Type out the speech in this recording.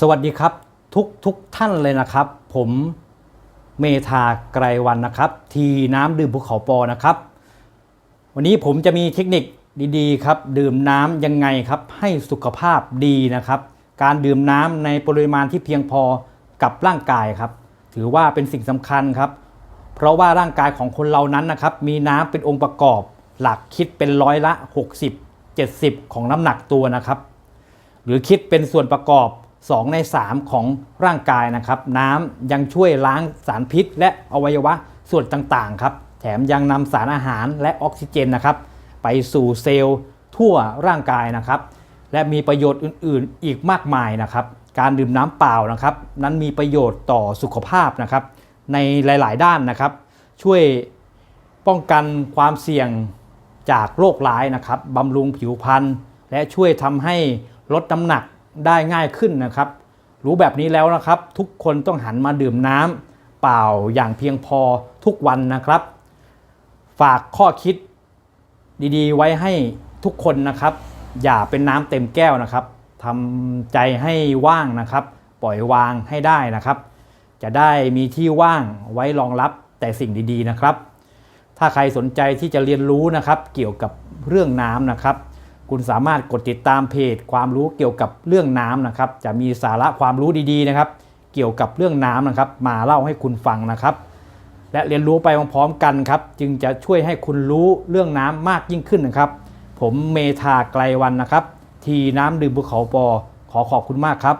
สวัสดีครับทุกทุกท่านเลยนะครับ ผมเมธาไกรวันนะครับ ทีน้ำดื่มภูเขาปอนะครับ วันนี้ผมจะมีเทคนิคดีๆครับ ดื่มน้ำยังไงครับ ให้สุขภาพดีนะครับ การดื่มน้ำในปริมาณที่เพียงพอกับร่างกายครับ ถือว่าเป็นสิ่งสำคัญครับ เพราะว่าร่างกายของคนเรานั้นนะครับ มีน้ำเป็นองค์ประกอบ หลักคิดเป็นร้อยละ 60 70 ของน้ำหนักตัวนะครับ หรือคิดเป็นส่วนประกอบ 2 ใน 3 ของร่างกายนะครับ น้ำยังช่วยล้างสารพิษ และอวัยวะส่วนต่างๆครับ แถมยังนำสารอาหารและออกซิเจนนะครับ ไปสู่เซลล์ทั่วร่างกายนะครับ และมีประโยชน์อื่นๆ อีกมากมายนะครับ การดื่มน้ำเปล่านะครับ นั้นมีประโยชน์ต่อสุขภาพนะครับ ในหลายๆ ด้านนะครับ ช่วยป้องกันความเสี่ยงจากโรคร้ายนะครับบำรุงผิวพรรณและช่วยทำให้ลดน้ำหนัก ได้ง่ายขึ้นนะครับ รู้แบบนี้แล้วนะครับ ทุกคนต้องหันมาดื่มน้ำเปล่าอย่างเพียงพอทุกวันนะครับ ฝากข้อคิดดีๆ ไว้ให้ทุกคนนะครับ อย่าเป็นน้ำเต็มแก้วนะครับทำใจให้ว่างนะครับ ปล่อยวางให้ได้นะครับ จะได้มีที่ว่างไว้รองรับแต่สิ่งดีๆนะครับ ถ้าใครสนใจที่จะเรียนรู้นะครับ เกี่ยวกับเรื่องน้ำนะครับ คุณสามารถกดติดตามเพจความรู้เกี่ยวกับเรื่องน้ำนะครับ จะมีสาระความรู้ดีๆนะครับ เกี่ยวกับเรื่องน้ำนะครับ มาเล่าให้คุณฟังนะครับ และเรียนรู้ไปพร้อมๆกันครับ จึงจะช่วยให้คุณรู้เรื่องน้ำมากยิ่งขึ้นนะครับ ผมเมธาไกลวันนะครับ ทีน้ำดื่มภูเขาปอขอขอบคุณมากครับ